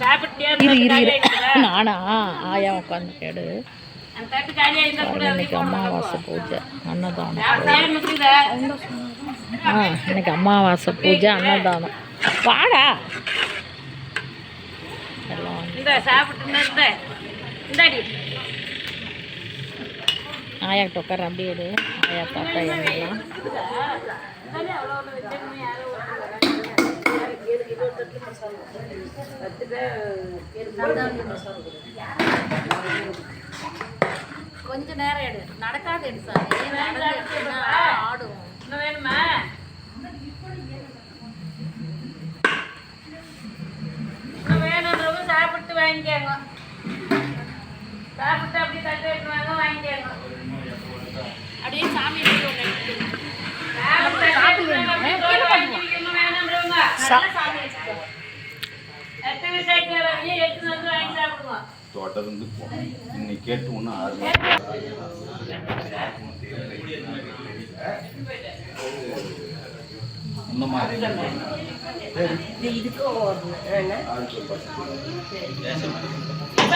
சாப்பிட்டியா? இரு இரு இரு. நானா? ஆயா உட்காந்து கேடு இன்னைக்கு அமாவாசை பூஜை. அன்னதானம். ஆ இன்னைக்கு அமாவாசை பூஜை அன்னதானம். வாடா. ஆயாக்கிட்ட உட்கார அப்படியே. ஆயா தாத்தா எங்கெல்லாம் கொஞ்ச நேரம் எடு. நடக்காது எடு சாமி ஆடும். வேணுமா? வேணுன்றவங்க சாப்பிட்டு வாங்கிக்கோங்க. சாப்பிட்டு அப்படியே தட்டு வாங்க வாங்கிக்கோங்க. அப்படியே சாமி. சாப்பிட்டு வேணுன்றவங்க. தோட்டத்துலேருந்து இன்னைக்கு கேட்டு ஒன்றும் ஆறு இந்த மாதிரி. மூலம்